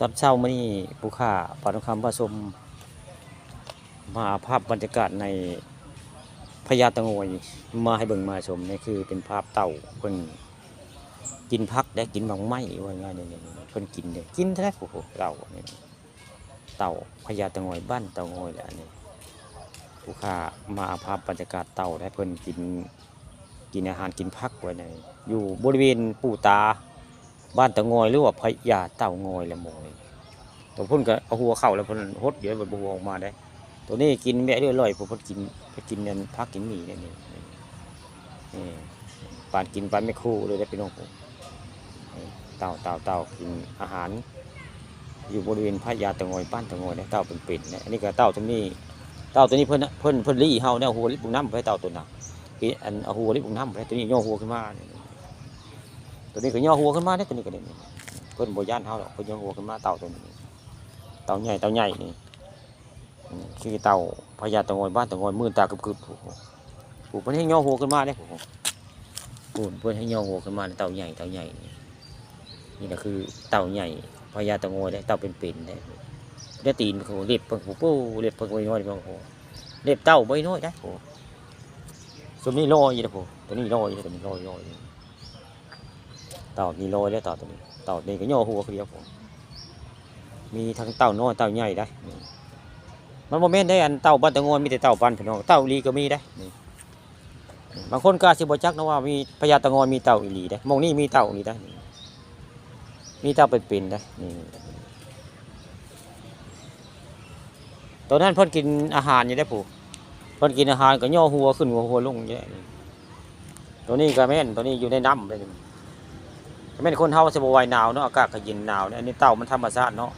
ตอนเช้ามื้อนี้ผู้ค้าปานุคำผสมมาภาพบรรยากาศในพญาตะโงยมาให้เบิ่งมาชมนี่คือเป็นภาพเต่าเพิ่นกินพักได้กินบางไม้ว่าง่ายๆนี่ๆเพิ่นกินเด้กินแท้โอ้โหเต่านี่เต่าพญาตะโงยบ้านต่าโงยแหละนนี้ผู้ค้ามาภาพบรรยากาศเต่าได้เพิ่นกินกินอาหารกินพักไว้ในอยู่บริเวณปู่ตา บ้านตะงอยหรือว่าพญาเต่างอยละโมยตัวพุ่นก็เอาหัวเข้าแล้วพุ่นหดเดี๋ยวมันบหัวออกมาได้ ตัวนี้กินแม่เรื่อยๆผมเพุ่นกินไปกินนั่นพักกินหมี่นี่นี่นี่นี่ปานกินปานไม่คู่เลยได้พี่น้องผมเต่าเต่าเต่ากินอาหาร อยู่บริเวณพญาเตะงอยบ้านเตะงอยเนี่ยเต่าเป็นเป็ดเนี่ยอันนี้ก็เต่าตัวนี้เต่าตัวนี้เพิ่นน่ะเพิ่นเพิ่นรีเฮาเนี่ยหัวลิบบุงน้ำไปเต่าตัวน่ะกินอันหัวลิบบุงน้ำไปตัวนี้ย่อหัวขึ้นมานี่ ตัวนี้ก็ย่อหัวขึ้นมาเนี่ยตัวนี้ก็เด่นเพิ่นบ่ย่านเฮาหรอกเพิ่นย่อหัวขึ้นมาเต่าตัวนี้ เต่าใหญ่เต่าใหญ่นี่คือเต่าพญาตะงอยบ้านตะงอยมือตากึบๆโอ้โหโอ้เพิ่นให้ย่อหัวขึ้นมาเนี่ยโอ้โหโอ้โหเพิ่นให้ย่อหัวขึ้นมาเนี่ยเต่าใหญ่เต่าใหญ่นี่นี่ก็คือเต่าใหญ่พญาตะงอยเนี่ยเต่าเป็นๆเนี่ยได้ตีนโหเล็บเพิ่งโหปูเล็บเพิ่งไว้น้อยเพิ่งโหเล็บเต้าไว้น้อยได้โหส่วนนี้ลอยอยู่นะโหตัวนี้ลอยอยู่ตัวนี้ลอยลอยอยู่ เต่านี่ลอยได้เต่าตัวนี้เต่านี่ก็ย่อหัวเดียวผมมีทั้งเต่าน้อยเต่าใหญ่ได้ มันโมเมนต์ได้อันเต่าบ้านตะงอนมีแต่เต่าบ้านพี่น้องเต่าอีลีก็มีได้บางคนก็สิบจักนะว่ามีพญาตะงอนมีเต่าอีลีได้มองนี่มีเต่านี่ได้ มีเต่าเป็นๆได้นี่ตอนนั้นพ่นกินอาหารอยู่ได้ผู้พ่นกินอาหารก็ย่อหัวขึ้นหัวหัวลงอยู่ได้นี่ตัวนี้ก็แม่นตัวนี้อยู่ในน้ำเลย นี่แม่นคนเฮาสิบ่ไหวหนาวเนาะอากาศก็เย็นหนาวเนี่ยอันนี้เต่ามันธรรมชาติเนาะ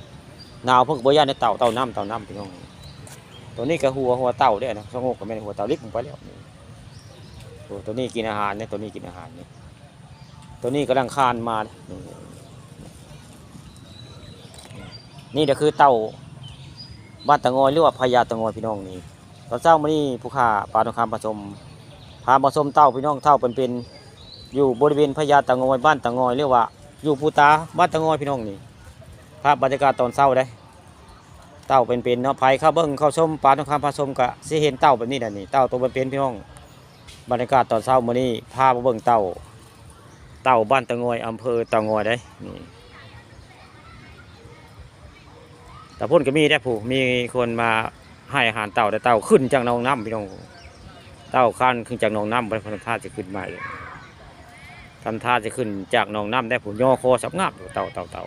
หนาวเพิ่นก็บ่ย่านในเต่าเต่าน้ำเต่าน้ำพี่น้องตัวนี้ก็หัวหัวเต่าเด้อนะสงบก็แม่นหัวเต่าลิกลงไปแล้วนี่โอ้ตัวนี้กินอาหารเนี่ยตัวนี้กินอาหารเนี่ยตัวนี้กำลังคานมาเนี่ยนี่เดี๋ยวคือเต่าบ้านตะงอยหรือว่าพญาตะงอยพี่น้องนี่ตอนเช้ามื้อนี้ผู้ค้าปลาทองคำผสมพาผสมเต้าพี่น้องเต้าเป็นเป็น อยู่บริเวณพญาตะงอยบ้านตะงอยเรียกว่า อยู่ปูตาบ้านตะงอยพี่น้องนี่ภาพบรรยากาศตอนเช้าได้ เต้าเป็นเป็นๆเนาะไผเข้าเบิ้งเข้าชมปลาทองคำผสมก็สิเห็นเต้าแบบนี้แหละนี่เต้าตัวเป็นเป็นๆพี่น้อง บรรยากาศตอนเช้ามื้อนี้พามาเบิ่งเต้าเต้าบ้านตะงอยอำเภอตะงอยได้นี่แต่พ่นก็มีได้ผู้มีคนมาให้อาหารเต่าแต่เต่าขึ้นจากหนองน้ำพี่น้องเต่าข้านขึ้นจากหนองน้ำไปทำท่าจะขึ้นมาเลย ทำท่าจะขึ้นจากหนองน้ำได้ผมย่อคอสับงับเต่าเต่าเต่า